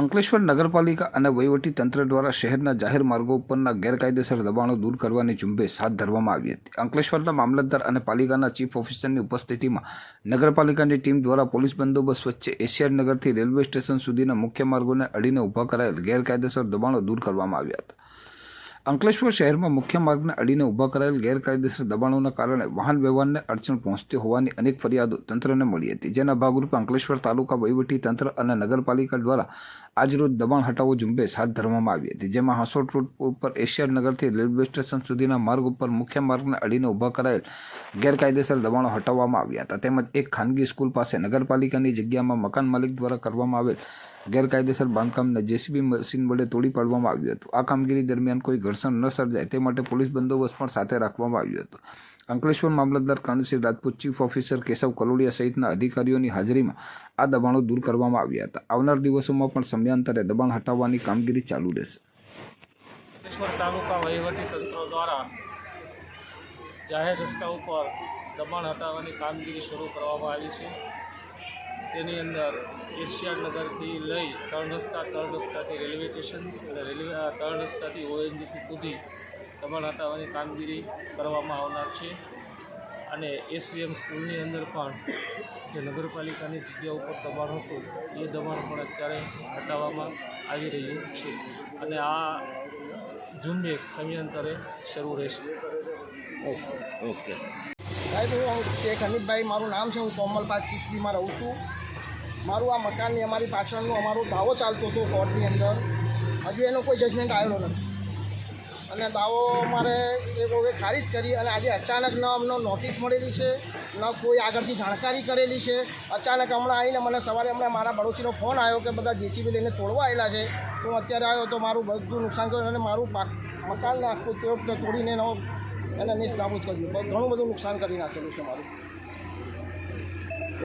અંકલેશ્વર નગરપાલિકા અને વહીવટી તંત્ર દ્વારા શહેરના જાહેર માર્ગો ઉપરના ગેરકાયદેસર દબાણો દૂર કરવાની ઝુંબેશ હાથ ધરવામાં આવી હતી. અંકલેશ્વરના મામલતદાર અને પાલિકાના ચીફ ઓફિસરની ઉપસ્થિતિમાં નગરપાલિકાની ટીમ દ્વારા પોલીસ બંદોબસ્ત વચ્ચે એશિયાડ નગરથી રેલવે સ્ટેશન સુધીના મુખ્ય માર્ગોને અડીને ઊભા કરાયેલ ગેરકાયદેસર દબાણો દૂર કરવામાં આવ્યા હતા. અંકલેશ્વર શહેરમાં મુખ્ય માર્ગને અડીને ઊભા કરાયેલ ગેરકાયદેસર દબાણોના કારણે વાહન વ્યવહારને અડચણ પહોંચતી હોવાની અનેક ફરિયાદો તંત્રને મળી હતી. જેના ભાગરૂપે અંકલેશ્વર તાલુકા વહીવટી તંત્ર અને નગરપાલિકા દ્વારા આજરોજ દબાણ હટાવો ઝુંબેશ હાથ ધરવામાં આવી હતી, જેમાં હાંસોટ રોડ ઉપર એશિયાનગરથી રેલવે સ્ટેશન સુધીના માર્ગ ઉપર મુખ્ય માર્ગને અડીને ઊભા કરાયેલ ગેરકાયદેસર દબાણો હટાવવામાં આવ્યા હતા. તેમજ એક ખાનગી સ્કૂલ પાસે નગરપાલિકાની જગ્યામાં મકાન માલિક દ્વારા કરવામાં આવેલ ગેરકાયદેસર બાંધકામને જેસીબી મશીન વડે તોડી પાડવામાં આવ્યું હતું. આ કામગીરી દરમિયાન કોઈ ઘર્ષણ ન સર્જાય તે માટે પોલીસ બંદોબસ્ત પણ સાથે રાખવામાં આવ્યો હતો. અંકલેશ્વર મામલતદાર કર્ણસિંહ રાજપૂત, ચીફ ઓફિસર કેશવ કલોડિયા સહિતના અધિકારીઓની હાજરીમાં આ દબાણો દૂર કરવામાં આવ્યા હતા. આવનાર દિવસોમાં પણ સમયાંતરે દબાણ હટાવવાની કામગીરી ચાલુ રહેશે. તાલુકા વહીવટીતંત્ર દ્વારા જાહેર રસ્તા ઉપર દબાણ હટાવવાની કામગીરી શરૂ કરવામાં આવી છે. તેની અંદર એશિયા નગરથી લઈ ત્રણ રસ્તા ત્રણ રસ્તાથી રેલવે સ્ટેશન અને રેલવે આ ત્રણ રસ્તાથી ઓએનજીસી સુધી દબાણ હટાવવાની કામગીરી કરવામાં આવનાર છે. અને એસવીએમ સ્કૂલની અંદર પણ જે નગરપાલિકાની જગ્યા ઉપર દબાણ હતું એ દબાણ પણ અત્યારે હટાવવામાં આવી રહ્યું છે. અને આ ઝુંબેશ સમયાંતરે શરૂ રહેશે. Okay okay. સાહેબ હું શેખ હનીફભાઈ મારું નામ છે. હું કોમલ પાર્ક ચીસલીમાં રહું છું. મારું આ મકાનની અમારી પાછળનો અમારો દાવો ચાલતો હતો કોર્ટની અંદર. હજુ એનો કોઈ જજમેન્ટ આવેલો નથી. અને દાવો મારે એ લોકોએ ખારીજ કરી અને આજે અચાનક ન અમને નોટિસ મળેલી છે, ન કોઈ આગળથી જાણકારી કરેલી છે. અચાનક હમણાં આવીને મને સવારે હમણાં મારા પડોશીનો ફોન આવ્યો કે બધા જેસીબી લઈને તોડવા આવેલા છે. હું અત્યારે આવ્યો તો મારું બધું નુકસાન કર્યું અને મારું મકાનને આખું તોડીને એનો એને નિષ્ઠ નાબૂદ કર્યું ઘણું બધું નુકસાન કરી નાખેલું છે મારું.